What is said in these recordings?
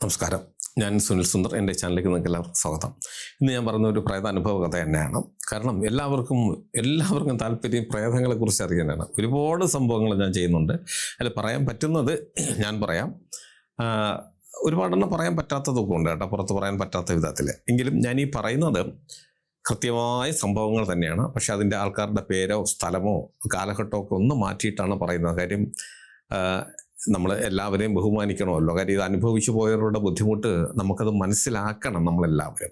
നമസ്കാരം. ഞാൻ സുനിൽ സുന്ദർ. എന്റെ ചാനലിലേക്ക് നിങ്ങൾക്ക് എല്ലാവർക്കും സ്വാഗതം. ഇന്ന് ഞാൻ പറഞ്ഞ ഒരു പ്രേത അനുഭവ കഥ തന്നെയാണ്. കാരണം എല്ലാവർക്കും എല്ലാവർക്കും താല്പര്യം പ്രേതങ്ങളെ കുറിച്ച് അറിയാനാണ്. ഒരുപാട് സംഭവങ്ങൾ ഞാൻ ചെയ്യുന്നുണ്ട്. അതിൽ പറയാൻ പറ്റുന്നത് ഞാൻ പറയാം. ഒരുപാടെണ്ണം പറയാൻ പറ്റാത്തതൊക്കെ ഉണ്ട് കേട്ടോ. പുറത്ത് പറയാൻ പറ്റാത്ത വിധത്തിൽ. എങ്കിലും ഞാൻ ഈ പറയുന്നത് കൃത്യമായ സംഭവങ്ങൾ തന്നെയാണ്. പക്ഷെ അതിന്റെ ആൾക്കാരുടെ പേരോ സ്ഥലമോ കാലഘട്ടമോ ഒക്കെ ഒന്ന് മാറ്റിയിട്ടാണ് പറയുന്നത്. കാര്യം നമ്മൾ എല്ലാവരെയും ബഹുമാനിക്കണമല്ലോ. കാര്യം ഇത് അനുഭവിച്ചു പോയവരുടെ ബുദ്ധിമുട്ട് നമുക്കത് മനസ്സിലാക്കണം നമ്മളെല്ലാവരും.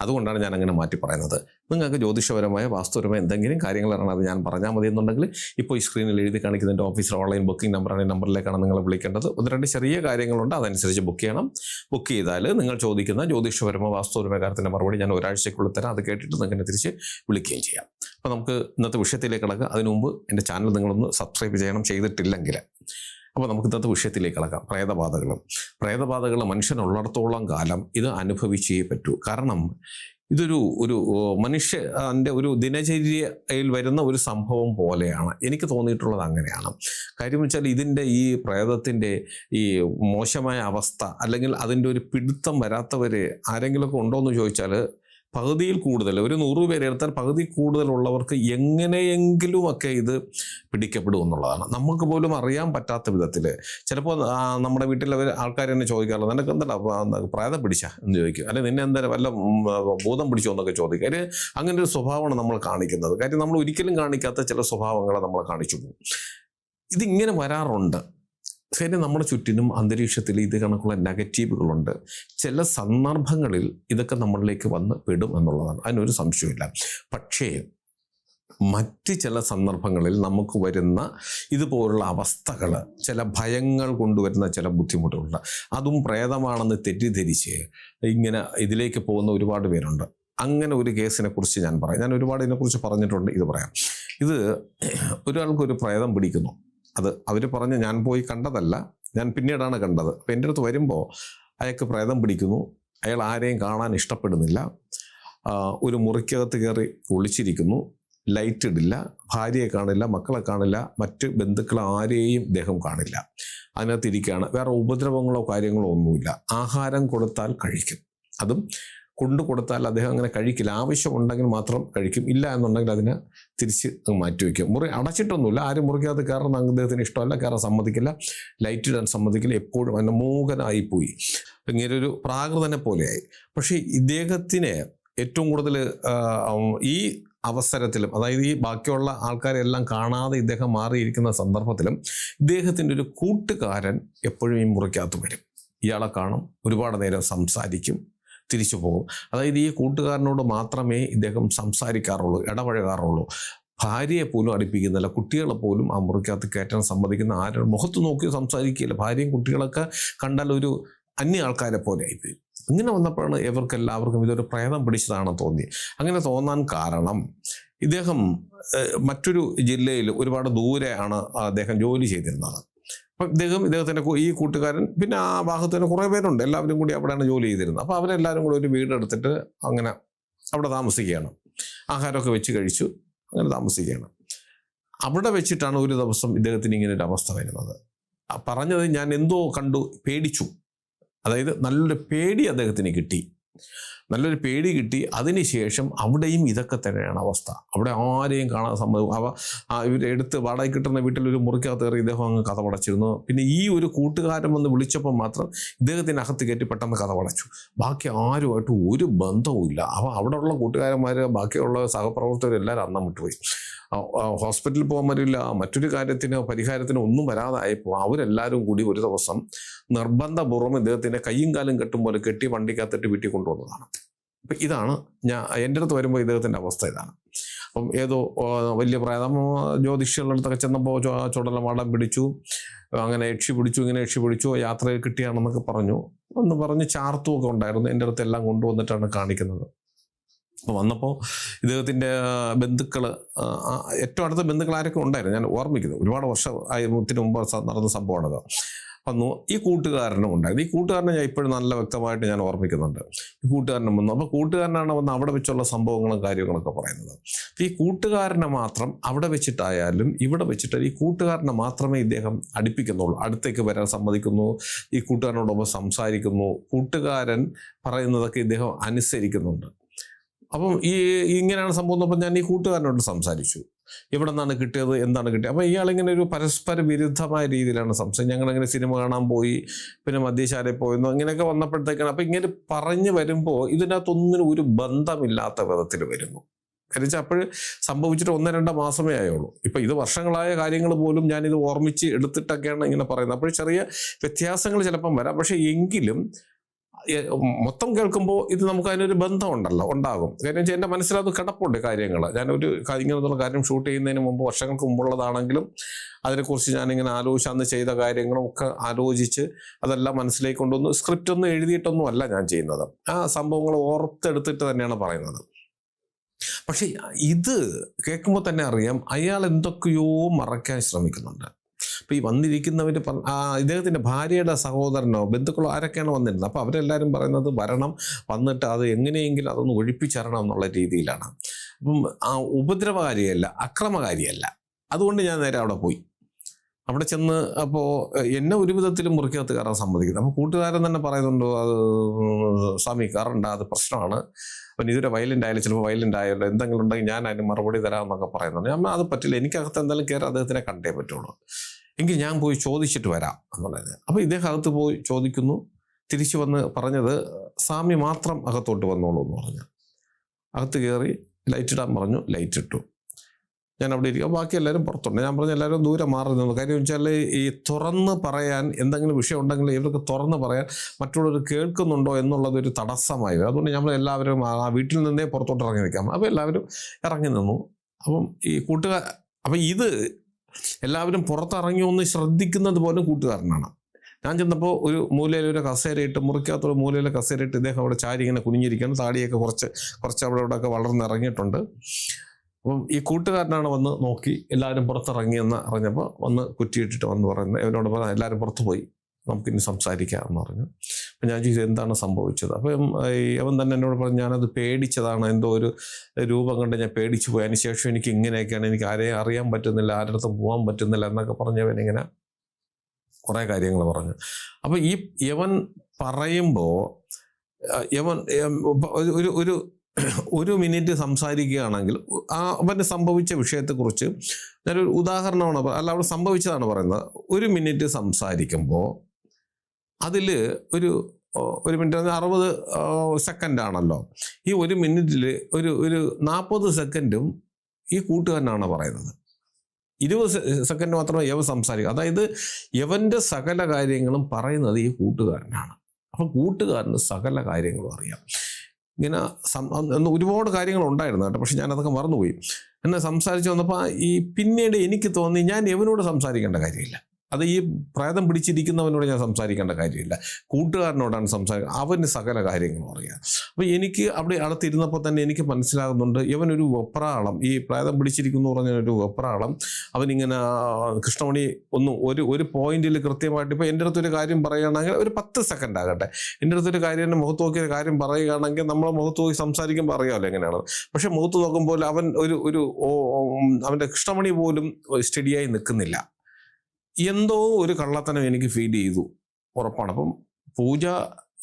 അതുകൊണ്ടാണ് ഞാൻ അങ്ങനെ മാറ്റി പറയുന്നത്. നിങ്ങൾക്ക് ജ്യോതിഷപരമായ വാസ്തുപരമായ എന്തെങ്കിലും കാര്യങ്ങൾ അത് ഞാൻ പറഞ്ഞാൽ മതി എന്നുണ്ടെങ്കിൽ ഇപ്പോൾ ഈ സ്ക്രീനിൽ എഴുതി കാണിക്കുന്ന എന്റെ ഓഫീസിൽ ഓൺലൈൻ ബുക്കിംഗ് നമ്പറാണ് ഈ നമ്പറിലേക്കാണ് നിങ്ങൾ വിളിക്കേണ്ടത്. ഒന്ന് രണ്ട് ചെറിയ കാര്യങ്ങളുണ്ട് അതനുസരിച്ച് ബുക്ക് ചെയ്യണം. ബുക്ക് ചെയ്താൽ നിങ്ങൾ ചോദിക്കുന്ന ജ്യോതിഷപരമോ വാസ്തുപരമായ കാര്യത്തിന്റെ മറുപടി ഞാൻ ഒരാഴ്ചയ്ക്കുള്ളിൽ തരാം. അത് കേട്ടിട്ട് നിങ്ങൾക്ക് തിരിച്ച് വിളിക്കുകയും ചെയ്യാം. അപ്പോൾ നമുക്ക് ഇന്നത്തെ വിഷയത്തിലേക്ക് കിടക്കുക. അതിനു മുമ്പ് എന്റെ ചാനൽ നിങ്ങളൊന്ന് സബ്സ്ക്രൈബ് ചെയ്യണം ചെയ്തിട്ടില്ലെങ്കിൽ അപ്പോൾ നമുക്ക് ഇന്നത്തെ വിഷയത്തിലേക്ക് കിടക്കാം. പ്രേതബാധകൾ പ്രേതബാധകൾ മനുഷ്യനുള്ളിടത്തോളം കാലം ഇത് അനുഭവിച്ചേ പറ്റൂ. കാരണം ഇതൊരു ഒരു മനുഷ്യ എന്റെ ഒരു ദിനചര്യയിൽ വരുന്ന ഒരു സംഭവം പോലെയാണ്. എനിക്ക് തോന്നിയിട്ടുള്ളത് അങ്ങനെയാണ്. കാര്യം വെച്ചാൽ ഇതിന്റെ ഈ പ്രേതത്തിന്റെ ഈ മോശമായ അവസ്ഥ അല്ലെങ്കിൽ അതിന്റെ ഒരു പിടുത്തം വരാത്തവർ ആരെങ്കിലുമൊക്കെ ഉണ്ടോ എന്ന് ചോദിച്ചാൽ പകുതിയിൽ കൂടുതൽ ഒരു നൂറ് പേരെ എടുത്താൽ പകുതി കൂടുതലുള്ളവർക്ക് എങ്ങനെയെങ്കിലുമൊക്കെ ഇത് പിടിക്കപ്പെടും എന്നുള്ളതാണ്. നമുക്ക് പോലും അറിയാൻ പറ്റാത്ത വിധത്തിൽ ചിലപ്പോൾ നമ്മുടെ വീട്ടിലെ അവർ ആൾക്കാർ തന്നെ ചോദിക്കാറുള്ളത് നിനക്ക് എന്താ പ്രായത പിടിച്ച? എന്ന് ചോദിക്കും. അല്ലെങ്കിൽ നിന്നെ എന്താ വല്ല ബോധം പിടിച്ചോ? എന്നൊക്കെ ചോദിക്കും. അതിന് അങ്ങനെ ഒരു സ്വഭാവമാണ് നമ്മൾ കാണിക്കുന്നത്. കാര്യം നമ്മൾ ഒരിക്കലും കാണിക്കാത്ത ചില സ്വഭാവങ്ങളെ നമ്മൾ കാണിച്ചു പോകും. ഇതിങ്ങനെ വരാറുണ്ട്. ശരി നമ്മുടെ ചുറ്റിനും അന്തരീക്ഷത്തിൽ ഇത് കണക്കുള്ള നെഗറ്റീവുകളുണ്ട് ചില സന്ദർഭങ്ങളിൽ ഇതൊക്കെ നമ്മളിലേക്ക് വന്ന് പെടും എന്നുള്ളതാണ്. അതിനൊരു സംശയമില്ല പക്ഷേ മറ്റ് ചില സന്ദർഭങ്ങളിൽ നമുക്ക് വരുന്ന ഇതുപോലുള്ള അവസ്ഥകൾ ചില ഭയങ്ങൾ കൊണ്ടുവരുന്ന ചില ബുദ്ധിമുട്ടുകളുണ്ട്. അതും പ്രേതമാണെന്ന് തെറ്റിദ്ധരിച്ച് ഇങ്ങനെ ഇതിലേക്ക് പോകുന്ന ഒരുപാട് പേരുണ്ട്. അങ്ങനെ ഒരു കേസിനെ കുറിച്ച് ഞാൻ പറയാം. ഞാൻ ഒരുപാട് ഇതിനെക്കുറിച്ച് പറഞ്ഞിട്ടുണ്ട് ഇത് പറയാം. ഇത് ഒരാൾക്ക് ഒരു പ്രേതം പിടിക്കുന്നു. അത് അവർ പറഞ്ഞ് ഞാൻ പോയി കണ്ടതല്ല ഞാൻ പിന്നീടാണ് കണ്ടത്. അപ്പം എന്റെ അടുത്ത് വരുമ്പോൾ അയാൾക്ക് പ്രേതം പിടിക്കുന്നു. അയാൾ ആരെയും കാണാൻ ഇഷ്ടപ്പെടുന്നില്ല. ഒരു മുറിക്കകത്ത് കയറി ഒളിച്ചിരിക്കുന്നു. ലൈറ്റ് ഇടില്ല ഭാര്യയെ കാണില്ല മക്കളെ കാണില്ല മറ്റ് ബന്ധുക്കൾ ആരെയും ഇദ്ദേഹം കാണില്ല. അതിനകത്ത് ഇരിക്കുകയാണ്. വേറെ ഉപദ്രവങ്ങളോ കാര്യങ്ങളോ ഒന്നുമില്ല. ആഹാരം കൊടുത്താൽ കഴിക്കും. അതും കൊണ്ടു കൊടുത്താൽ അദ്ദേഹം അങ്ങനെ കഴിക്കില്ല. ആവശ്യമുണ്ടെങ്കിൽ മാത്രം കഴിക്കും. ഇല്ല എന്നുണ്ടെങ്കിൽ അതിനെ തിരിച്ച് മാറ്റി മാറ്റിവെക്കും മുറി അടച്ചിട്ടൊന്നുമില്ല. ആരും മുറിക്കകത്ത് കയറാൻ അദ്ദേഹത്തിന് ഇഷ്ടമല്ല. കയറാൻ സമ്മതിക്കില്ല. ലൈറ്റ് ഇടാൻ സമ്മതിക്കില്ല. എപ്പോഴും അതിന്റെ മൂകനായി പോയി. ഇങ്ങനെ ഒരു പ്രാകൃതനെ പോലെയായി. പക്ഷേ ഇദ്ദേഹത്തിന് ഏറ്റവും കൂടുതൽ ഈ അവസരത്തിലും അതായത് ഈ ബാക്കിയുള്ള ആൾക്കാരെല്ലാം കാണാതെ ഇദ്ദേഹം മാറിയിരിക്കുന്ന സന്ദർഭത്തിലും ഇദ്ദേഹത്തിന്റെ ഒരു കൂട്ടുകാരൻ എപ്പോഴും ഈ മുറിക്കകത്ത് വരും. ഇയാളെ കാണും. ഒരുപാട് നേരം സംസാരിക്കും. തിരിച്ചു പോകും. അതായത് ഈ കൂട്ടുകാരനോട് മാത്രമേ ഇദ്ദേഹം സംസാരിക്കാറുള്ളൂ ഇടപഴകാറുള്ളൂ. ഭാര്യയെ പോലും അടുപ്പിക്കുന്നില്ല. കുട്ടികളെ പോലും ആ മുറിക്കകത്ത് കയറ്റാൻ സമ്മതിക്കുന്ന ആരും മുഖത്ത് നോക്കി സംസാരിക്കില്ല ഭാര്യയും കുട്ടികളൊക്കെ കണ്ടാൽ ഒരു അന്യ ആൾക്കാരെ പോലെ ആയിപ്പോയി. ഇങ്ങനെ വന്നപ്പോഴാണ് ഇവർക്ക് എല്ലാവർക്കും ഇതൊരു പ്രേതം പിടിച്ചതാണെന്ന് തോന്നി. അങ്ങനെ തോന്നാൻ കാരണം ഇദ്ദേഹം മറ്റൊരു ജില്ലയിൽ ഒരുപാട് ദൂരെയാണ് അദ്ദേഹം ജോലി ചെയ്തിരുന്നത്. അപ്പം ഇദ്ദേഹം ഇദ്ദേഹത്തിന്റെ ഈ കൂട്ടുകാരൻ പിന്നെ ആ ഭാഗത്ത് കുറേ പേരുണ്ട്. എല്ലാവരും കൂടി അവിടെയാണ് ജോലി ചെയ്തിരുന്നത്. അപ്പോൾ അവരെല്ലാവരും കൂടി ഒരു വീടെടുത്തിട്ട് അങ്ങനെ അവിടെ താമസിക്കുകയാണ്. ആഹാരമൊക്കെ വെച്ച് കഴിച്ചു അങ്ങനെ താമസിക്കുകയാണ്. അവിടെ വെച്ചിട്ടാണ് ഒരു ദിവസം ഇദ്ദേഹത്തിന് ഇങ്ങനെ ഒരു അവസ്ഥ വരുന്നത്. പറഞ്ഞത് ഞാൻ എന്തോ കണ്ടു പേടിച്ചു. അതായത് നല്ലൊരു പേടി അദ്ദേഹത്തിന് കിട്ടി. നല്ലൊരു പേടി കിട്ടി. അതിനുശേഷം അവിടെയും ഇതൊക്കെ തന്നെയാണ് അവസ്ഥ. അവിടെ ആരെയും കാണാൻ സമ്മതം അവ ഇവർ എടുത്ത് വാടക കിട്ടുന്ന വീട്ടിൽ ഒരു മുറിക്കകത്ത് കയറി ഇദ്ദേഹം അങ്ങ് കഥ പടച്ചിരുന്നു. പിന്നെ ഈ ഒരു കൂട്ടുകാരൻ വന്ന് വിളിച്ചപ്പോൾ മാത്രം ഇദ്ദേഹത്തിന് അകത്ത് കയറ്റി പെട്ടെന്ന് കഥ പടച്ചു. ബാക്കി ആരുമായിട്ട് ഒരു ബന്ധവും ഇല്ല. അവ അവിടെയുള്ള കൂട്ടുകാരന്മാർ ബാക്കിയുള്ള സഹപ്രവർത്തകരെല്ലാവരും അന്നം വിട്ടുപോയി ഹോസ്പിറ്റലിൽ പോകാൻ പറ്റില്ല. മറ്റൊരു കാര്യത്തിന് പരിഹാരത്തിന് ഒന്നും വരാതായപ്പോൾ അവരെല്ലാവരും കൂടി ഒരു ദിവസം നിർബന്ധപൂർവം ഇദ്ദേഹത്തിന്റെ കയ്യും കാലും കെട്ടും പോലെ കെട്ടി വണ്ടിക്കകത്തിട്ട് വീട്ടിൽ കൊണ്ടുവന്നതാണ്. അപ്പം ഇതാണ് ഞാൻ എന്റെ അടുത്ത് വരുമ്പോൾ ഇദ്ദേഹത്തിന്റെ അവസ്ഥ ഇതാണ്. അപ്പം ഏതോ വലിയ പ്രായം ജ്യോതിഷികളുടെ അടുത്തൊക്കെ ചെന്നപ്പോൾ ചുടല ചുടലമാടം പിടിച്ചു അങ്ങനെ യക്ഷി പിടിച്ചു ഇങ്ങനെ യക്ഷി പിടിച്ചു യാത്രയിൽ കിട്ടിയാണെന്നൊക്കെ പറഞ്ഞു. എന്ന് പറഞ്ഞ് ചാർത്തും ഒക്കെ ഉണ്ടായിരുന്നു. എന്റെ അടുത്ത് എല്ലാം കൊണ്ടുവന്നിട്ടാണ് കാണിക്കുന്നത്. അപ്പോൾ വന്നപ്പോൾ ഇദ്ദേഹത്തിന്റെ ബന്ധുക്കൾ ഏറ്റവും അടുത്ത ബന്ധുക്കൾ ആരൊക്കെ ഉണ്ടായിരുന്നു? ഞാൻ ഓർമ്മിക്കുന്നു. ഒരുപാട് വർഷം ആയത്തിന് മുമ്പ് നടന്ന സംഭവമാണത്. വന്നു. ഈ കൂട്ടുകാരനും ഉണ്ടായത് ഈ കൂട്ടുകാരനെ ഞാൻ ഇപ്പോഴും നല്ല വ്യക്തമായിട്ട് ഞാൻ ഓർമ്മിക്കുന്നുണ്ട്. ഈ കൂട്ടുകാരനും വന്നു. അപ്പോൾ കൂട്ടുകാരനാണ് വന്ന് അവിടെ വെച്ചുള്ള സംഭവങ്ങളും കാര്യങ്ങളൊക്കെ പറയുന്നത്. അപ്പോൾ ഈ കൂട്ടുകാരനെ മാത്രം അവിടെ വെച്ചിട്ടായാലും ഇവിടെ വെച്ചിട്ട് ഈ കൂട്ടുകാരനെ മാത്രമേ ഇദ്ദേഹം അടുപ്പിക്കുന്നുള്ളൂ. അടുത്തേക്ക് വരാൻ സമ്മതിക്കുന്നു. ഈ കൂട്ടുകാരനോടൊപ്പം സംസാരിക്കുന്നു. കൂട്ടുകാരൻ പറയുന്നതൊക്കെ ഇദ്ദേഹം അനുസരിക്കുന്നുണ്ട്. അപ്പം ഈ ഇങ്ങനെയാണ് സംഭവം അപ്പം ഞാൻ ഈ കൂട്ടുകാരനോട് സംസാരിച്ചു. എവിടെ നിന്നാണ് കിട്ടിയത് എന്താണ് കിട്ടിയത്? അപ്പം ഇയാളിങ്ങനെ ഒരു പരസ്പര വിരുദ്ധമായ രീതിയിലാണ് സംസാരിച്ചത്. ഞങ്ങളിങ്ങനെ സിനിമ കാണാൻ പോയി പിന്നെ മദ്യശാലയിൽ പോയിരുന്നു ഇങ്ങനെയൊക്കെ വന്നപ്പോഴത്തേക്കാണ്. അപ്പം ഇങ്ങനെ പറഞ്ഞു വരുമ്പോൾ ഇതിനകത്തൊന്നിനും ഒരു ബന്ധമില്ലാത്ത വിധത്തിൽ വരുന്നു. കാരണം അപ്പോൾ സംഭവിച്ചിട്ട് ഒന്ന് രണ്ട് മാസമേ ആയുള്ളൂ. ഇപ്പം ഇത് വർഷങ്ങളായ കാര്യങ്ങൾ പോലും ഞാനിത് ഓർമ്മിച്ച് എടുത്തിട്ടൊക്കെയാണ് ഇങ്ങനെ പറയുന്നത്. അപ്പോൾ ചെറിയ വ്യത്യാസങ്ങൾ ചിലപ്പം വരാം. പക്ഷേ എങ്കിലും മൊത്തം കേൾക്കുമ്പോൾ ഇത് നമുക്ക് അതിനൊരു ബന്ധമുണ്ടല്ലോ ഉണ്ടാകും. കാര്യം വെച്ചാൽ എന്റെ മനസ്സിലത് കിടപ്പുണ്ട് കാര്യങ്ങൾ ഞാനൊരു ഇങ്ങനെയുള്ള കാര്യം ഷൂട്ട് ചെയ്യുന്നതിന് മുമ്പ് വർഷങ്ങൾക്ക് മുമ്പുള്ളതാണെങ്കിലും അതിനെക്കുറിച്ച് ഞാനിങ്ങനെ ആലോചിച്ച് അന്ന് ചെയ്ത കാര്യങ്ങളും ഒക്കെ ആലോചിച്ച് അതെല്ലാം മനസ്സിലേക്ക് കൊണ്ടുവന്ന് സ്ക്രിപ്റ്റ് ഒന്നും എഴുതിയിട്ടൊന്നും അല്ല ഞാൻ ചെയ്യുന്നത്. ആ സംഭവങ്ങൾ ഓർത്തെടുത്തിട്ട് തന്നെയാണ് പറയുന്നത്. പക്ഷെ ഇത് കേൾക്കുമ്പോൾ തന്നെ അറിയാം അയാൾ എന്തൊക്കെയോ മറയ്ക്കാൻ ശ്രമിക്കുന്നുണ്ട്. അപ്പൊ ഈ വന്നിരിക്കുന്നവർ ഇദ്ദേഹത്തിന്റെ ഭാര്യയുടെ സഹോദരനോ ബന്ധുക്കളോ ആരൊക്കെയാണ് വന്നിരുന്നത്? അപ്പോൾ അവരെല്ലാവരും പറയുന്നത് വരണം വന്നിട്ട് അത് എങ്ങനെയെങ്കിലും അതൊന്ന് ഒഴിപ്പിച്ചരണം എന്നുള്ള രീതിയിലാണ്. അപ്പം ആ ഉപദ്രവകാരിയല്ല അക്രമകാരിയല്ല. അതുകൊണ്ട് ഞാൻ നേരെ അവിടെ പോയി. അവിടെ ചെന്ന് അപ്പോൾ എന്നെ ഒരു വിധത്തിലും മുറിക്കകത്ത് കയറാൻ സമ്മതിക്കുന്നത് അപ്പോൾ കൂട്ടുകാരൻ തന്നെ പറയുന്നുണ്ടോ അത് സ്വാമി കയറണ്ട അത് പ്രശ്നമാണ്. അപ്പം ഇതുവരെ വയലന്റ് ആയാലും ചിലപ്പോൾ വയലന്റ് ആയാലും എന്തെങ്കിലും ഉണ്ടെങ്കിൽ ഞാൻ അതിന് മറുപടി തരാമെന്നൊക്കെ പറയുന്നുണ്ട്. ഞാൻ അത് പറ്റില്ല. എനിക്കകത്ത് എന്തായാലും കയറി അദ്ദേഹത്തിനെ കണ്ടേ പറ്റുള്ളൂ. എങ്കിൽ ഞാൻ പോയി ചോദിച്ചിട്ട് വരാം എന്നുള്ളത് അപ്പോൾ ഇദ്ദേഹം അകത്ത് പോയി ചോദിക്കുന്നു. തിരിച്ചു വന്ന് പറഞ്ഞത് സ്വാമി മാത്രം അകത്തോട്ട് വന്നോളൂ എന്ന് പറഞ്ഞു. അകത്ത് കയറി ലൈറ്റ് ഇടാൻ പറഞ്ഞു ലൈറ്റ് ഇട്ടു. ഞാൻ അവിടെ ഇരിക്കും. ബാക്കി എല്ലാവരും പുറത്തുണ്ട്. ഞാൻ പറഞ്ഞു എല്ലാവരും ദൂരെ മാറി നിന്നു. കാര്യം വെച്ചാൽ ഈ തുറന്ന് പറയാൻ എന്തെങ്കിലും വിഷയം ഉണ്ടെങ്കിൽ ഇവർക്ക് തുറന്ന് പറയാൻ മറ്റുള്ളവർ കേൾക്കുന്നുണ്ടോ എന്നുള്ളത് ഒരു തടസ്സമായി വരും. അതുകൊണ്ട് നമ്മൾ എല്ലാവരും ആ വീട്ടിൽ നിന്നേ പുറത്തോട്ട് ഇറങ്ങി നിൽക്കാം. അപ്പോൾ എല്ലാവരും ഇറങ്ങി നിന്നു. അപ്പം ഈ കൂട്ടുകാർ അപ്പം ഇത് എല്ലാവരും പുറത്തിറങ്ങി ഒന്ന് ശ്രദ്ധിക്കുന്നത് പോലും കൂട്ടുകാരനാണ്. ഞാൻ ചെന്നപ്പോൾ ഒരു മൂലയിൽ ഒരു കസേരയിട്ട് മുറിക്കകത്തൊരു മൂലയിലെ കസേരയിട്ട് ഇദ്ദേഹം അവിടെ ചാരി ഇങ്ങനെ കുനിഞ്ഞിരിക്കുകയാണ് താടിയൊക്കെ കുറച്ച് കുറച്ച് അവിടെ ഇവിടെ ഒക്കെ വളർന്നിറങ്ങിയിട്ടുണ്ട് അപ്പം ഈ കൂട്ടുകാരനാണ് വന്ന് നോക്കി എല്ലാവരും പുറത്തിറങ്ങിയെന്ന് അറിഞ്ഞപ്പോൾ വന്ന് കുറ്റിയിട്ടിട്ട് വന്ന് പറയുന്നത് ഇവനോട് പറഞ്ഞാൽ എല്ലാവരും പുറത്ത് പോയി. നമുക്കിനി സംസാരിക്കാം എന്ന് പറഞ്ഞു. അപ്പം ഞാൻ ചോദിച്ചത് എന്താണ് സംഭവിച്ചത്? അപ്പം അവൻ തന്നെ എന്നോട് പറഞ്ഞു ഞാനത് പേടിച്ചതാണ്. എന്തോ ഒരു രൂപം കണ്ട് ഞാൻ പേടിച്ചു പോയി. അതിന് ശേഷം എനിക്ക് ഇങ്ങനെയൊക്കെയാണ് എനിക്ക് ആരെയും അറിയാൻ പറ്റുന്നില്ല ആരുടെ അടുത്തും പോകാൻ പറ്റുന്നില്ല എന്നൊക്കെ പറഞ്ഞവൻ ഇങ്ങനെ കുറേ കാര്യങ്ങൾ പറഞ്ഞു. അപ്പോൾ ഈ യവൻ പറയുമ്പോൾ യവൻ ഒരു- ഒരു ഒരു മിനിറ്റ് സംസാരിക്കുകയാണെങ്കിൽ ആ അവന് സംഭവിച്ച വിഷയത്തെക്കുറിച്ച് ഞാനൊരു ഉദാഹരണമാണ് അല്ല അവിടെ സംഭവിച്ചതാണ് പറയുന്നത്. ഒരു മിനിറ്റ് സംസാരിക്കുമ്പോൾ അതിൽ ഒരു ഒരു മിനിറ്റ് അറുപത് സെക്കൻഡ് ആണല്ലോ. ഈ ഒരു മിനിറ്റിൽ ഒരു ഒരു നാൽപ്പത് സെക്കൻഡും ഈ കൂട്ടുകാരനാണ് പറയുന്നത്. ഇരുപത് സെക്കൻഡ് മാത്രമേ യവൻ സംസാരിക്കൂ. അതായത് യവന്റെ സകല കാര്യങ്ങളും പറയുന്നത് ഈ കൂട്ടുകാരനാണ്. അപ്പം കൂട്ടുകാരന് സകല കാര്യങ്ങളും അറിയാം. ഇങ്ങനെ ഒരുപാട് കാര്യങ്ങൾ ഉണ്ടായിരുന്നു കേട്ടോ. പക്ഷെ ഞാനതൊക്കെ മറന്നുപോയി. എന്നെ സംസാരിച്ച് വന്നപ്പോൾ ഈ പിന്നീട് എനിക്ക് തോന്നി ഞാൻ യവനോട് സംസാരിക്കേണ്ട കാര്യമില്ല. അത് ഈ പ്രേതം പിടിച്ചിരിക്കുന്നവനോട് ഞാൻ സംസാരിക്കേണ്ട കാര്യമില്ല. കൂട്ടുകാരനോടാണ് സംസാരിക്കുക അവന് സകല കാര്യങ്ങളും അറിയാം. അപ്പോൾ എനിക്ക് അവിടെ അടുത്തിരുന്നപ്പോൾ തന്നെ എനിക്ക് മനസ്സിലാകുന്നുണ്ട് ഇവനൊരു വെപ്രാളം. ഈ പ്രേതം പിടിച്ചിരിക്കുന്നു പറഞ്ഞ ഒരു വെപ്രാളം. അവനിങ്ങനെ കൃഷ്ണമണി ഒന്ന് ഒരു ഒരു പോയിന്റിൽ കൃത്യമായിട്ട് ഇപ്പോൾ എന്റെ അടുത്തൊരു കാര്യം പറയുകയാണെങ്കിൽ ഒരു പത്ത് സെക്കൻഡ് ആകട്ടെ. എന്റെ അടുത്തൊരു കാര്യം എന്റെ മുഖത്ത് നോക്കിയ കാര്യം പറയുകയാണെങ്കിൽ നമ്മൾ മുഖത്ത് നോക്കി സംസാരിക്കുമ്പോൾ അറിയാമല്ലോ എങ്ങനെയാണ് പക്ഷെ മുഖത്ത് നോക്കുമ്പോൾ അവൻ ഒരു ഒരു അവന്റെ കൃഷ്ണമണി പോലും സ്റ്റഡിയായി നിൽക്കുന്നില്ല. എന്തോ ഒരു കള്ളത്തനം എനിക്ക് ഫീൽ ചെയ്തു. ഉറപ്പാണ്. അപ്പം പൂജ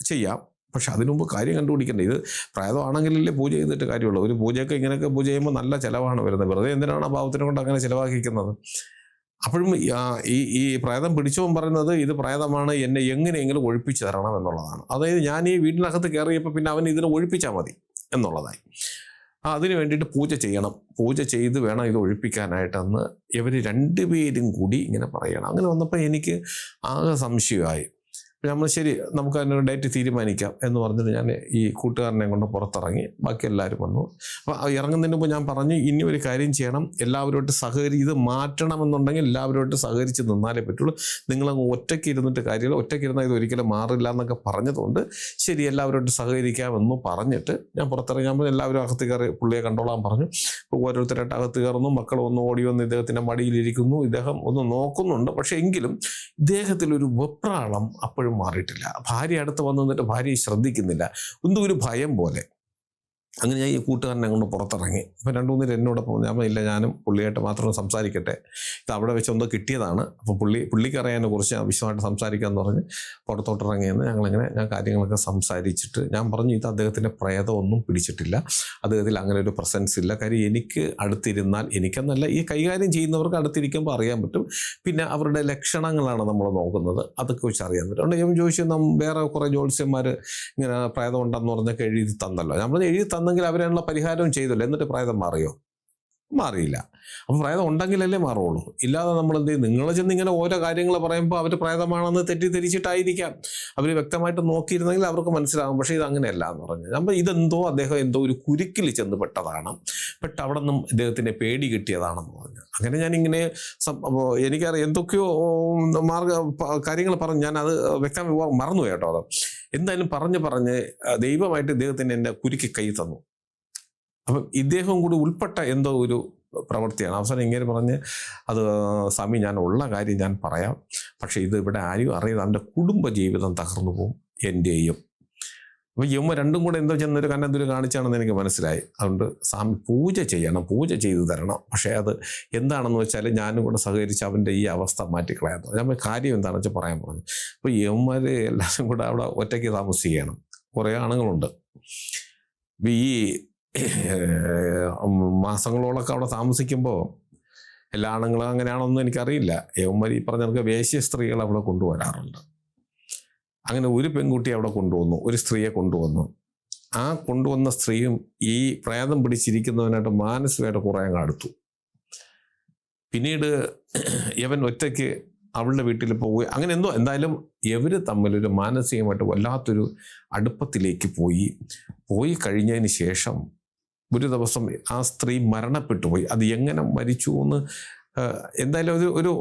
ചെയ്യാം. പക്ഷെ അതിനു മുമ്പ് കാര്യം കണ്ടുപിടിക്കണ്ടേ? ഇത് പ്രായമാണെങ്കിലല്ലേ പൂജ ചെയ്തിട്ട് കാര്യമുള്ളൂ. ഒരു പൂജയൊക്കെ ഇങ്ങനെയൊക്കെ പൂജ ചെയ്യുമ്പോൾ നല്ല ചിലവാണ് വരുന്നത്. വെറുതെ എന്തിനാണ് ആ ഭാവത്തിനെ കൊണ്ട് അങ്ങനെ ചിലവാക്കിക്കുന്നത് അപ്പോഴും ഈ- ഈ പ്രേതം പിടിച്ചവൻ പറയുന്നത് ഇത് പ്രേതമാണ് എന്നെ എങ്ങനെയെങ്കിലും ഒഴിപ്പിച്ചു തരണം എന്നുള്ളതാണ്. അതായത് ഞാൻ ഈ വീടിനകത്ത് കയറിയപ്പോൾ പിന്നെ അവൻ ഇതിനെ ഒഴിപ്പിച്ചാൽ മതി എന്നുള്ളതായി. അതിന് വേണ്ടിയിട്ട് പൂജ ചെയ്യണം. പൂജ ചെയ്ത് വേണം ഇത് ഒഴിപ്പിക്കാനായിട്ടെന്ന് ഇവർ രണ്ടുപേരും കൂടി ഇങ്ങനെ പറയണം. അങ്ങനെ വന്നപ്പോൾ എനിക്ക് ആകെ സംശയമായി. നമ്മൾ ശരി നമുക്ക് അതിനൊരു ഡേറ്റ് തീരുമാനിക്കാം എന്ന് പറഞ്ഞിട്ട് ഞാൻ ഈ കൂട്ടുകാരനെ കൊണ്ട് പുറത്തിറങ്ങി. ബാക്കി എല്ലാവരും വന്നു. അപ്പോൾ ഇറങ്ങുന്നതിന് മുമ്പ് ഞാൻ പറഞ്ഞു ഇനി ഒരു കാര്യം ചെയ്യണം. എല്ലാവരുമായിട്ട് സഹകരി ഇത് മാറ്റണമെന്നുണ്ടെങ്കിൽ എല്ലാവരുമായിട്ട് സഹകരിച്ച് നിന്നാലേ പറ്റുള്ളൂ. നിങ്ങൾ ഒറ്റയ്ക്ക് ഇരുന്നിട്ട് കാര്യമില്ല. ഒറ്റയ്ക്ക് ഇരുന്നാൽ ഇത് ഒരിക്കലും മാറില്ല എന്നൊക്കെ പറഞ്ഞതുകൊണ്ട് ശരി എല്ലാവരുമായിട്ട് സഹകരിക്കാമെന്ന് പറഞ്ഞിട്ട് ഞാൻ പുറത്തിറങ്ങുമ്പോൾ എല്ലാവരും അകത്ത് കയറി പുള്ളിയെ കണ്ടോളാൻ പറഞ്ഞു. ഓരോരുത്തരായിട്ട് അകത്ത് കയറുന്നു. മക്കൾ ഒന്ന് ഓടി വന്ന് ഇദ്ദേഹത്തിന്റെ മടിയിലിരിക്കുന്നു. ഇദ്ദേഹം ഒന്ന് നോക്കുന്നുണ്ട്. പക്ഷേ എങ്കിലും ഇദ്ദേഹത്തിലൊരു വെപ്രാളം അപ്പോഴും മാറിയിട്ടില്ല. ഭാര്യ അടുത്ത് വന്നു നിന്നിട്ട് ഭാര്യയെ ശ്രദ്ധിക്കുന്നില്ല. എന്തോ ഒരു ഭയം പോലെ. അങ്ങനെ ഞാൻ ഈ കൂട്ടുകാരനെ അങ്ങോട്ട് പുറത്തിറങ്ങി. അപ്പം രണ്ടു മൂന്ന് എന്നോട് എന്നോടൊപ്പം ഞാൻ ഇല്ല ഞാനും പുള്ളിയായിട്ട് മാത്രം സംസാരിക്കട്ടെ. ഇത് അവിടെ വെച്ച് എന്തോ കിട്ടിയതാണ്. അപ്പോൾ പുള്ളി പുള്ളിക്ക് അറിയാനെ കുറിച്ച് ഞാൻ വിശദമായിട്ട് സംസാരിക്കാമെന്ന് പറഞ്ഞ് പുറത്തോട്ട് ഇറങ്ങിയെന്ന് ഞങ്ങളിങ്ങനെ ഞാൻ കാര്യങ്ങളൊക്കെ സംസാരിച്ചിട്ട് ഞാൻ പറഞ്ഞു ഇത് അദ്ദേഹത്തിന്റെ പ്രേതമൊന്നും പിടിച്ചിട്ടില്ല. അദ്ദേഹത്തിൽ അങ്ങനെ ഒരു പ്രസൻസ് ഇല്ല. കാര്യം എനിക്ക് അടുത്തിരുന്നാൽ എനിക്കെന്നല്ല ഈ കൈകാര്യം ചെയ്യുന്നവർക്ക് അടുത്തിരിക്കുമ്പോൾ അറിയാൻ പറ്റും. പിന്നെ അവരുടെ ലക്ഷണങ്ങളാണ് നമ്മൾ നോക്കുന്നത്. അതൊക്കെ വെച്ച് അറിയാൻ പറ്റും. അതുകൊണ്ട് ഞാൻ ചോദിച്ചു വേറെ കുറേ ജ്യോത്സ്യന്മാർ ഇങ്ങനെ പ്രേതം ഉണ്ടെന്ന് പറഞ്ഞൊക്കെ എഴുതി തന്നല്ലോ? പറഞ്ഞു എഴുതി തന്നെങ്കിൽ അവരതിനുള്ള പരിഹാരവും ചെയ്തല്ലോ. എന്നിട്ട് പ്രേതം മാറിയോ? മാറിയില്ല. അപ്പോൾ പ്രേതം ഉണ്ടെങ്കിലല്ലേ മാറുള്ളൂ. ഇല്ലാതെ നമ്മൾ എന്ത് ചെയ്യും? നിങ്ങൾ ചെന്ന് ഇങ്ങനെ ഓരോ കാര്യങ്ങൾ പറയുമ്പോൾ അവർ പ്രേതമാണെന്ന് തെറ്റിദ്ധരിച്ചിട്ടായിരിക്കാം. അവർ വ്യക്തമായിട്ട് നോക്കിയിരുന്നെങ്കിൽ അവർക്ക് മനസ്സിലാകും പക്ഷേ ഇത് അങ്ങനെയല്ല എന്ന് പറഞ്ഞു. നമ്മൾ ഇതെന്തോ അദ്ദേഹം എന്തോ ഒരു കുരുക്കിൽ ചെന്ന് പെട്ടതാണ്. പെട്ട് അവിടെ നിന്നും ഇദ്ദേഹത്തിന്റെ പേടി കിട്ടിയതാണെന്ന് പറഞ്ഞു. അങ്ങനെ ഞാനിങ്ങനെ അപ്പോ എനിക്കറിയാം എന്തൊക്കെയോ മാർഗ കാര്യങ്ങൾ പറഞ്ഞു ഞാൻ അത് വ്യക്തമായി മറന്നു കേട്ടോ അത്. എന്തായാലും പറഞ്ഞു പറഞ്ഞ് ദൈവമായിട്ട് ഇദ്ദേഹത്തിന് എന്നെ കുരുക്കി കൈ തന്നു. അപ്പം ഇദ്ദേഹം കൂടി ഉൾപ്പെട്ട എന്തോ ഒരു പ്രവൃത്തിയാണ്. അവസാനം ഇങ്ങനെ പറഞ്ഞ് അത് സ്വാമി ഞാൻ ഉള്ള കാര്യം ഞാൻ പറയാം. പക്ഷേ ഇത് ഇവിടെ ആരും അറിയാതെ അവന്റെ കുടുംബ ജീവിതം തകർന്നു പോകും. എന്റെയും അപ്പോൾ യമ്മ രണ്ടും കൂടെ എന്തോ ചെന്നൊരു കന്നെന്തൊരു കാണിച്ചാണെന്ന് എനിക്ക് മനസ്സിലായി. അതുകൊണ്ട് സ്വാമി പൂജ ചെയ്യണം പൂജ ചെയ്തു തരണം. പക്ഷേ അത് എന്താണെന്ന് വെച്ചാൽ ഞാനും കൂടെ സഹകരിച്ച് അവന്റെ ഈ അവസ്ഥ മാറ്റിക്കളയാൻ നമ്മൾ ഞാൻ കാര്യം എന്താണെന്ന് വെച്ചാൽ പറയാൻ പറഞ്ഞു. അപ്പോൾ യമ്മർ എല്ലാവരും കൂടെ അവിടെ ഒറ്റയ്ക്ക് താമസിക്കുകയാണ്. കുറേ ആണുങ്ങളുണ്ട്. അപ്പോൾ ഈ മാസങ്ങളോളൊക്കെ അവിടെ താമസിക്കുമ്പോൾ എല്ലാ ആണുങ്ങളും അങ്ങനെയാണോന്നും എനിക്കറിയില്ല. യവന്മാർ ഈ പറഞ്ഞ വേശ്യ സ്ത്രീകൾ അവിടെ കൊണ്ടുവരാറുണ്ട്. അങ്ങനെ ഒരു പെൺകുട്ടി അവിടെ കൊണ്ടുവന്നു ഒരു സ്ത്രീയെ കൊണ്ടുവന്നു. ആ കൊണ്ടുവന്ന സ്ത്രീയും ഈ പ്രേതം പിടിച്ചിരിക്കുന്നവനായിട്ട് മാനസികമായിട്ട് കുറേ അങ്ങ് അടുത്തു. പിന്നീട് യവൻ ഒറ്റയ്ക്ക് അവളുടെ വീട്ടിൽ പോവുക അങ്ങനെ എന്തോ എന്തായാലും ഇവർ തമ്മിലൊരു മാനസികമായിട്ട് വല്ലാത്തൊരു അടുപ്പത്തിലേക്ക് പോയി. പോയി കഴിഞ്ഞതിന് ശേഷം ഒരു ദിവസം ആ സ്ത്രീ മരണപ്പെട്ടു പോയി. അത് എങ്ങനെ മരിച്ചു എന്ന് എന്തായാലും ഒരു ഒരു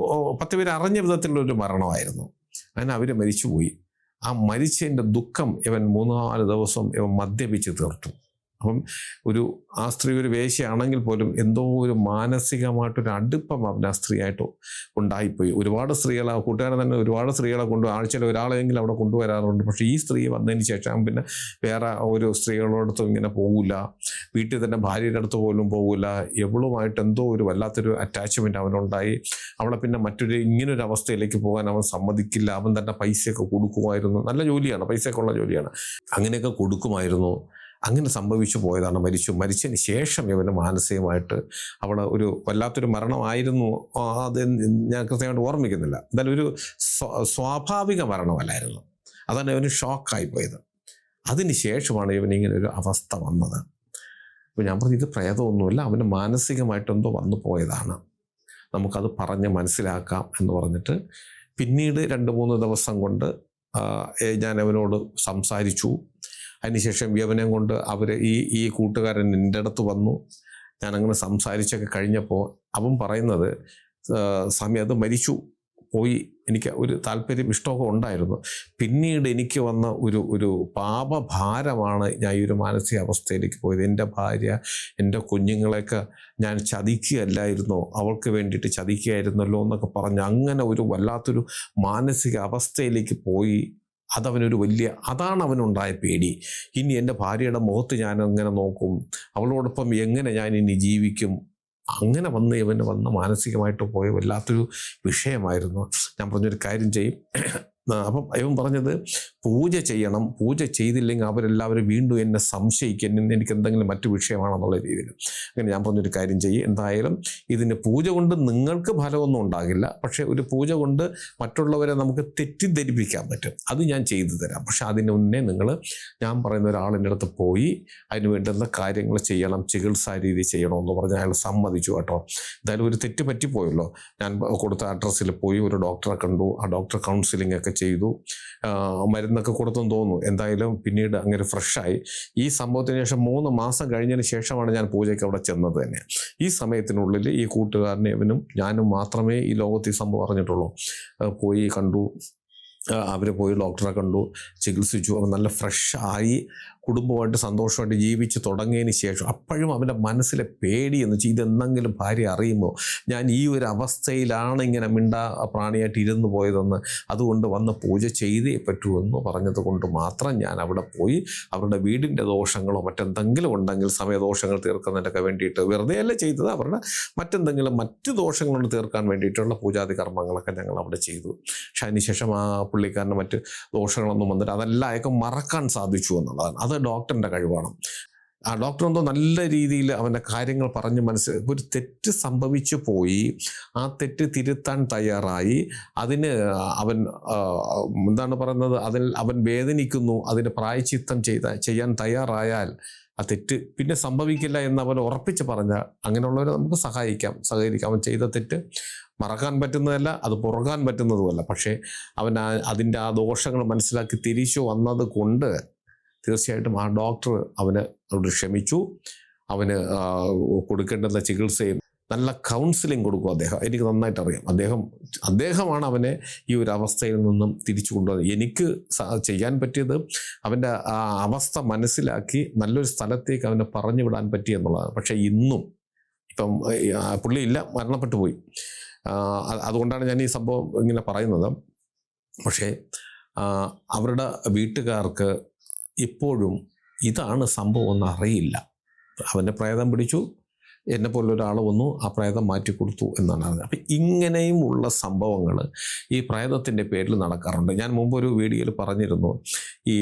പത്ത് പേര് അറിഞ്ഞ വിധത്തിലുള്ള ഒരു മരണമായിരുന്നു. അങ്ങനെ അവർ മരിച്ചുപോയി ആ മരിച്ചതിന്റെ ദുഃഖം ഇവൻ മൂന്നാൽ ദിവസം ഇവൻ മദ്യപിച്ച് തീർത്തു. അപ്പം ഒരു ആ സ്ത്രീ ഒരു വേശ്യയാണെങ്കിൽ പോലും എന്തോ ഒരു മാനസികമായിട്ടൊരു അടുപ്പം അവൻ ആ സ്ത്രീയായിട്ട് ഉണ്ടായിപ്പോയി. ഒരുപാട് സ്ത്രീകളെ ആ കൂട്ടുകാരൻ തന്നെ ഒരുപാട് സ്ത്രീകളെ കൊണ്ട് ആഴ്ചയിൽ ഒരാളെങ്കിലും അവിടെ കൊണ്ടുവരാറുണ്ട്. പക്ഷേ ഈ സ്ത്രീ വന്നതിന് ശേഷം പിന്നെ വേറെ ഒരു സ്ത്രീകളോടത്തും ഇങ്ങനെ പോകില്ല വീട്ടിൽ തന്നെ ഭാര്യയുടെ അടുത്ത് പോലും പോകില്ല എവളുമായിട്ട് എന്തോ ഒരു വല്ലാത്തൊരു അറ്റാച്ച്മെന്റ് അവനുണ്ടായി. അവളെ പിന്നെ മറ്റൊരു ഇങ്ങനൊരു അവസ്ഥയിലേക്ക് പോകാൻ അവൻ സമ്മതിക്കില്ല. അവൻ തന്നെ പൈസയൊക്കെ കൊടുക്കുമായിരുന്നു. നല്ല ജോലിയാണ്. പൈസയൊക്കെ ഉള്ള ജോലിയാണ്. അങ്ങനെയൊക്കെ കൊടുക്കുമായിരുന്നു. അങ്ങനെ സംഭവിച്ചു പോയതാണ് മരിച്ചു. മരിച്ചതിന് ശേഷം ഇവന് മാനസികമായിട്ട് അവിടെ ഒരു വല്ലാത്തൊരു മരണമായിരുന്നു. അത് ഞാൻ കൃത്യമായിട്ട് ഓർമ്മിക്കുന്നില്ല. എന്തായാലും ഒരു സ്വ- സ്വാഭാവിക മരണമല്ലായിരുന്നു. അതാണ് ഇവന് ഷോക്കായി പോയത്. അതിന് ശേഷമാണ് ഇവന് ഇങ്ങനെ ഒരു അവസ്ഥ വന്നത്. അപ്പോൾ ഞാൻ പറഞ്ഞു ഇത് പ്രേതമൊന്നുമില്ല അവന് മാനസികമായിട്ടെന്തോ വന്നു പോയതാണ്. നമുക്കത് പറഞ്ഞ് മനസ്സിലാക്കാം എന്ന് പറഞ്ഞിട്ട് പിന്നീട് രണ്ട് മൂന്ന് ദിവസം കൊണ്ട് ഞാൻ അവനോട് സംസാരിച്ചു. അതിനുശേഷം യവനം കൊണ്ട് അവർ ഈ ഈ കൂട്ടുകാരൻ എന്റെ അടുത്ത് വന്നു. ഞാനങ്ങനെ സംസാരിച്ചൊക്കെ കഴിഞ്ഞപ്പോൾ അവൻ പറയുന്നത് സ്വാമി അത് മരിച്ചു. പോയി. എനിക്ക് ഒരു താല്പര്യം ഇഷ്ടമൊക്കെ ഉണ്ടായിരുന്നു. പിന്നീട് എനിക്ക് വന്ന ഒരു ഒരു പാപഭാരമാണ് ഞാൻ ഈ ഒരു മാനസികാവസ്ഥയിലേക്ക് പോയത്. എന്റെ ഭാര്യ എന്റെ കുഞ്ഞുങ്ങളെയൊക്കെ ഞാൻ ചതിക്കുകയല്ലായിരുന്നോ? അവൾക്ക് വേണ്ടിയിട്ട് ചതിക്കുകയായിരുന്നല്ലോ എന്നൊക്കെ പറഞ്ഞ് അങ്ങനെ ഒരു വല്ലാത്തൊരു മാനസിക അവസ്ഥയിലേക്ക് പോയി. അതവനൊരു വലിയ അതാണ് അവനുണ്ടായ പേടി. ഇനി എന്റെ ഭാര്യയുടെ മുഖത്ത് ഞാൻ എങ്ങനെ നോക്കും. അവളോടൊപ്പം എങ്ങനെ ഞാൻ ഇനി ജീവിക്കും? അങ്ങനെ വന്ന് ഇവന് വന്ന് മാനസികമായിട്ട് പോയ വല്ലാത്തൊരു വിഷയമായിരുന്നു. ഞാൻ പറഞ്ഞൊരു കാര്യം ചെയ്യും. അപ്പം ഇവൻ പറഞ്ഞത് പൂജ ചെയ്യണം. പൂജ ചെയ്തില്ലെങ്കിൽ അവരെല്ലാവരും വീണ്ടും എന്നെ സംശയിക്കും. എനിക്ക് എന്തെങ്കിലും മറ്റു വിഷയമാണെന്നുള്ള രീതിയിൽ. അങ്ങനെ ഞാൻ പറഞ്ഞൊരു കാര്യം ചെയ്യും. എന്തായാലും ഇതിന് പൂജ കൊണ്ട് നിങ്ങൾക്ക് ഫലമൊന്നും ഉണ്ടാകില്ല. പക്ഷേ ഒരു പൂജ കൊണ്ട് മറ്റുള്ളവരെ നമുക്ക് തെറ്റിദ്ധരിപ്പിക്കാൻ പറ്റും. അത് ഞാൻ ചെയ്തു തരാം. പക്ഷെ അതിന് മുന്നേ നിങ്ങൾ ഞാൻ പറയുന്ന ഒരാളിന്റെ അടുത്ത് പോയി അതിന് വേണ്ടുന്ന കാര്യങ്ങൾ ചെയ്യണം. ചികിത്സാ രീതി ചെയ്യണമെന്ന് പറഞ്ഞ് അയാൾ സമ്മതിച്ചു കേട്ടോ. എന്തായാലും ഒരു തെറ്റ് പറ്റിപ്പോയല്ലോ. ഞാൻ കൊടുത്ത അഡ്രസ്സിൽ പോയി ഒരു ഡോക്ടറെ കണ്ടു. ആ ഡോക്ടർ കൗൺസിലിംഗ് ഒക്കെ ചെയ്തു. മരുന്നൊക്കെ കൊടുത്തെന്ന് തോന്നുന്നു. എന്തായാലും പിന്നീട് അങ്ങനെ ഫ്രഷായി ഈ സംഭവത്തിന് ശേഷം മൂന്ന് മാസം കഴിഞ്ഞതിന് ശേഷമാണ് ഞാൻ പൂജയ്ക്ക് അവിടെ ചെന്നത് തന്നെ. ഈ സമയത്തിനുള്ളിൽ ഈ കൂട്ടുകാരനെ ഇവനും ഞാനും മാത്രമേ ഈ ലോകത്ത് ഈ സംഭവം അറിഞ്ഞിട്ടുള്ളൂ. പോയി കണ്ടു. അവർ പോയി ഡോക്ടറെ കണ്ടു. ചികിത്സിച്ചു. അവൻ നല്ല ഫ്രഷ് ആയി കുടുംബമായിട്ട് സന്തോഷമായിട്ട് ജീവിച്ച് തുടങ്ങിയതിന് ശേഷം അപ്പോഴും അവന്റെ മനസ്സിലെ പേടി എന്ന് വെച്ചാൽ ഇതെന്തെങ്കിലും ഭാര്യ അറിയുമോ? ഞാൻ ഈ ഒരു അവസ്ഥയിലാണ് ഇങ്ങനെ മിണ്ടാ പ്രാണിയായിട്ട് ഇരുന്നു പോയതെന്ന് അതുകൊണ്ട് വന്ന് പൂജ ചെയ്തേ പറ്റൂ എന്ന് പറഞ്ഞത് കൊണ്ട് മാത്രം ഞാൻ അവിടെ പോയി. അവരുടെ വീടിന്റെ ദോഷങ്ങളോ മറ്റെന്തെങ്കിലും ഉണ്ടെങ്കിൽ സമയദോഷങ്ങൾ തീർക്കുന്നതിനൊക്കെ വേണ്ടിയിട്ട് വെറുതെ അല്ല ചെയ്തത്? അവരുടെ മറ്റെന്തെങ്കിലും മറ്റ് ദോഷങ്ങളൊന്ന് തീർക്കാൻ വേണ്ടിയിട്ടുള്ള പൂജാതി കർമ്മങ്ങളൊക്കെ ഞങ്ങൾ അവിടെ ചെയ്തു. പക്ഷെ അതിനുശേഷം ആ പുള്ളിക്കാരന് മറ്റ് ദോഷങ്ങളൊന്നും വന്നിട്ട് അതെല്ലാം അയാൾക്ക് മറക്കാൻ സാധിച്ചു എന്നുള്ളതാണ് അത് ഡോക്ടറിന്റെ കഴിവാണ്. ആ ഡോക്ടർ എന്തോ നല്ല രീതിയിൽ അവന്റെ കാര്യങ്ങൾ പറഞ്ഞ് മനസ്സിൽ ഒരു തെറ്റ് സംഭവിച്ചു പോയി. ആ തെറ്റ് തിരുത്താൻ തയ്യാറായി. അതിന് അവൻ എന്താണ് പറയുന്നത്? അതിൽ അവൻ വേദനിക്കുന്നു. അതിന് പ്രായച്ചിത്തം ചെയ്ത ചെയ്യാൻ തയ്യാറായാൽ ആ തെറ്റ് പിന്നെ സംഭവിക്കില്ല എന്ന് അവൻ ഉറപ്പിച്ച് പറഞ്ഞാൽ അങ്ങനെയുള്ളവരെ നമുക്ക് സഹായിക്കാം. സഹകരിക്കാം. അവൻ ചെയ്ത തെറ്റ് മറക്കാൻ പറ്റുന്നതല്ല അത് പുറകാൻ പറ്റുന്നതുമല്ല. പക്ഷേ അവൻ അതിന്റെ ആ ദോഷങ്ങൾ മനസ്സിലാക്കി തിരിച്ചു വന്നത് കൊണ്ട് തീർച്ചയായിട്ടും ആ ഡോക്ടർ അവന് അവിടെ ക്ഷമിച്ചു. അവന് കൊടുക്കേണ്ടുന്ന ചികിത്സയും നല്ല കൗൺസിലിംഗ് കൊടുക്കും അദ്ദേഹം. എനിക്ക് നന്നായിട്ട് അറിയാം. അദ്ദേഹം അദ്ദേഹമാണ് അവനെ ഈ ഒരു അവസ്ഥയിൽ നിന്നും തിരിച്ചു കൊണ്ടുവന്നത്. എനിക്ക് ചെയ്യാൻ പറ്റിയത് അവന്റെ ആ അവസ്ഥ മനസ്സിലാക്കി നല്ലൊരു സ്ഥലത്തേക്ക് അവനെ പറഞ്ഞു വിടാൻ പറ്റി എന്നുള്ളതാണ്. പക്ഷേ ഇന്നും ഇപ്പം പുള്ളിയില്ല മരണപ്പെട്ടു പോയി. അതുകൊണ്ടാണ് ഞാൻ ഈ സംഭവം ഇങ്ങനെ പറയുന്നത്. പക്ഷേ അവരുടെ വീട്ടുകാർക്ക് ഇപ്പോഴും ഇതാണ് സംഭവം എന്ന് അറിയില്ല അവന്റെ പ്രേതം പിടിച്ചു എന്നെ പോലെ ഒരാൾ വന്നു ആ പ്രേതം മാറ്റി കൊടുത്തു എന്നാണ് അറിഞ്ഞത്. അപ്പം ഇങ്ങനെയും ഉള്ള സംഭവങ്ങൾ ഈ പ്രേതത്തിന്റെ പേരിൽ നടക്കാറുണ്ട്. ഞാൻ മുമ്പ് ഒരു വീഡിയോയിൽ പറഞ്ഞിരുന്നു ഈ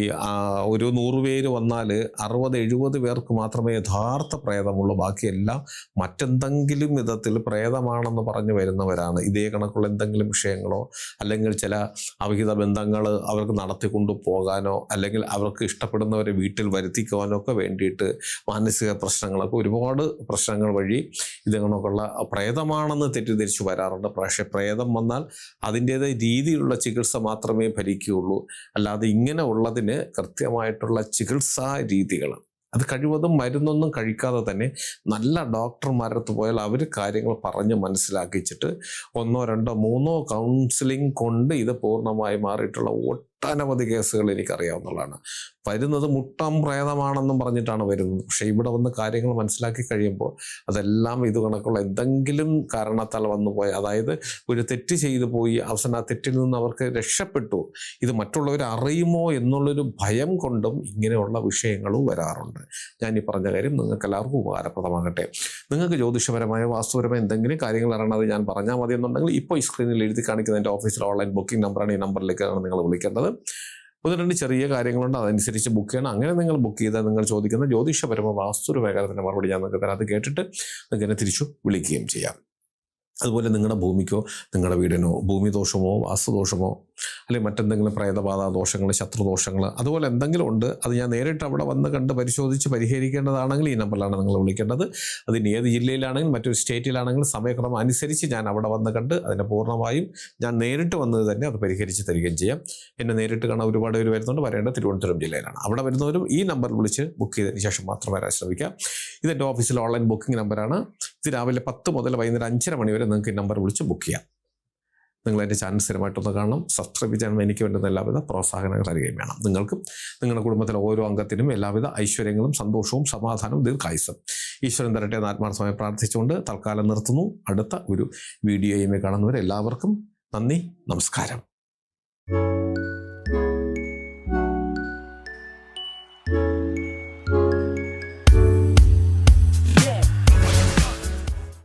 ഒരു നൂറ് പേര് വന്നാൽ അറുപത് എഴുപത് പേർക്ക് മാത്രമേ യഥാർത്ഥ പ്രേതമുള്ളൂ. ബാക്കിയെല്ലാം മറ്റെന്തെങ്കിലും വിധത്തിൽ പ്രേതമാണെന്ന് പറഞ്ഞു വരുന്നവരാണ്. ഇതേ കണക്കുള്ള എന്തെങ്കിലും വിഷയങ്ങളോ അല്ലെങ്കിൽ ചില അവിഹിത ബന്ധങ്ങൾ അവർക്ക് നടത്തിക്കൊണ്ടു പോകാനോ അല്ലെങ്കിൽ അവർക്ക് ഇഷ്ടപ്പെടുന്നവരെ വീട്ടിൽ വരുത്തിക്കുവാനോ ഒക്കെ വേണ്ടിയിട്ട് മാനസിക പ്രശ്നങ്ങളൊക്കെ ഒരുപാട് പ്രശ്നങ്ങൾ വഴി ഇതങ്ങനൊക്കെയുള്ള പ്രേതമാണെന്ന് തെറ്റിദ്ധരിച്ച് വരാറുണ്ട്. പക്ഷേ പ്രേതം വന്നാൽ അതിന്റേതായ രീതിയിലുള്ള ചികിത്സ മാത്രമേ ഭരിക്കുകയുള്ളൂ. അല്ലാതെ ഇങ്ങനെ ഉള്ളതിന് കൃത്യമായിട്ടുള്ള ചികിത്സാ രീതികൾ അത് കഴിവതും മരുന്നൊന്നും കഴിക്കാതെ തന്നെ നല്ല ഡോക്ടർമാരടുത്ത് പോയാൽ അവർ കാര്യങ്ങൾ പറഞ്ഞ് മനസ്സിലാക്കിച്ചിട്ട് ഒന്നോ രണ്ടോ മൂന്നോ കൗൺസിലിംഗ് കൊണ്ട് ഇത് പൂർണമായി മാറിയിട്ടുള്ള ഒട്ടനവധി കേസുകൾ എനിക്കറിയാവുന്നതാണ്. വരുന്നത് മുട്ടം പ്രേതമാണെന്നും പറഞ്ഞിട്ടാണ് വരുന്നത്. പക്ഷേ ഇവിടെ വന്ന് കാര്യങ്ങൾ മനസ്സിലാക്കി കഴിയുമ്പോൾ അതെല്ലാം ഇത് കണക്കുള്ള എന്തെങ്കിലും കാരണത്താൽ വന്നു പോയി അതായത് ഒരു തെറ്റ് ചെയ്തു പോയി അവസാനം ആ തെറ്റിൽ നിന്ന് അവർക്ക് രക്ഷപ്പെട്ടു. ഇത് മറ്റുള്ളവർ അറിയുമോ എന്നുള്ളൊരു ഭയം കൊണ്ടും ഇങ്ങനെയുള്ള വിഷയങ്ങളും വരാറുണ്ട്. ഞാൻ ഈ പറഞ്ഞ കാര്യം നിങ്ങൾക്ക് എല്ലാവർക്കും ഉപകാരപ്രദമാകട്ടെ. നിങ്ങൾക്ക് ജ്യോതിഷപരമായ വാസ്തുപരമായ എന്തെങ്കിലും കാര്യങ്ങൾ അറിയണത് ഞാൻ പറഞ്ഞാൽ മതി എന്നുണ്ടെങ്കിൽ ഇപ്പോൾ ഈ സ്ക്രീനിൽ എഴുതി കാണിക്കുന്ന എന്റെ ഓഫീസിൽ ഓൺലൈൻ ബുക്കിംഗ് നമ്പറാണ് ഈ നമ്പറിലേക്കാണ് നിങ്ങൾ വിളിക്കേണ്ടത്. ഒന്ന് രണ്ട് ചെറിയ കാര്യങ്ങളുണ്ട്. അതനുസരിച്ച് ബുക്ക് ചെയ്യണം. അങ്ങനെ നിങ്ങൾ ബുക്ക് ചെയ്താൽ നിങ്ങൾ ചോദിക്കുന്ന ജ്യോതിഷപരമ വാസ്തുരവേഗത്തിന്റെ മറുപടി ഞാൻ നിങ്ങൾക്ക് തരാം. അത് കേട്ടിട്ട് എന്നെ തിരിച്ചു വിളിക്കുകയും ചെയ്യാം. അതുപോലെ നിങ്ങളുടെ ഭൂമിക്കോ നിങ്ങളുടെ വീടിനോ ഭൂമി ദോഷമോ വാസ്തുദോഷമോ അല്ലെങ്കിൽ മറ്റെന്തെങ്കിലും പ്രേതബാധ ദോഷങ്ങൾ ശത്രുദോഷങ്ങൾ അതുപോലെ എന്തെങ്കിലും ഉണ്ട് അത് ഞാൻ നേരിട്ട് അവിടെ വന്ന് കണ്ട് പരിശോധിച്ച് പരിഹരിക്കേണ്ടതാണെങ്കിൽ ഈ നമ്പറിലാണ് നിങ്ങൾ വിളിക്കേണ്ടത്. അതിന് ഏത് ജില്ലയിലാണെങ്കിലും മറ്റൊരു സ്റ്റേറ്റിലാണെങ്കിലും സമയക്രമം അനുസരിച്ച് ഞാൻ അവിടെ വന്ന് കണ്ട് അതിനെ പൂർണമായും ഞാൻ നേരിട്ട് വന്നത് തന്നെ അത് പരിഹരിച്ച് തരികയും ചെയ്യാം. എന്നെ നേരിട്ട് കാണാൻ ഒരുപാട് പേര് വരുന്നുണ്ട്. വരേണ്ടത് തിരുവനന്തപുരം ജില്ലയിലാണ്. അവിടെ വരുന്നവരും ഈ നമ്പർ വിളിച്ച് ബുക്ക് ചെയ്തതിന് ശേഷം മാത്രം വരാൻ ശ്രമിക്കാം. ഇതെന്റെ ഓഫീസിലെ ഓൺലൈൻ ബുക്കിംഗ് നമ്പറാണ്. ഇത് രാവിലെ പത്ത് മുതൽ വൈകുന്നേരം അഞ്ചര മണി വരെ നിങ്ങൾക്ക് ഈ നമ്പർ വിളിച്ച് ബുക്ക് ചെയ്യാം. നിങ്ങൾ എന്റെ ചാനൽ സ്ഥിരമായിട്ടൊന്ന് കാണണം. സബ്സ്ക്രൈബ് ചെയ്യണം എനിക്ക് വേണ്ടുന്ന എല്ലാവിധ പ്രോത്സാഹനങ്ങൾ അറിയുകയും വേണം. നിങ്ങൾക്കും നിങ്ങളുടെ കുടുംബത്തിലെ ഓരോ അംഗത്തിനും എല്ലാവിധ ഐശ്വര്യങ്ങളും സന്തോഷവും സമാധാനവും ദീർഘായുസം ഈശ്വരൻ തരട്ടെ എന്ന് ആത്മാർത്ഥമായി പ്രാർത്ഥിച്ചുകൊണ്ട് തൽക്കാലം നിർത്തുന്നു. അടുത്ത ഒരു വീഡിയോയുമേ കാണുന്നവരെ എല്ലാവർക്കും നന്ദി നമസ്കാരം.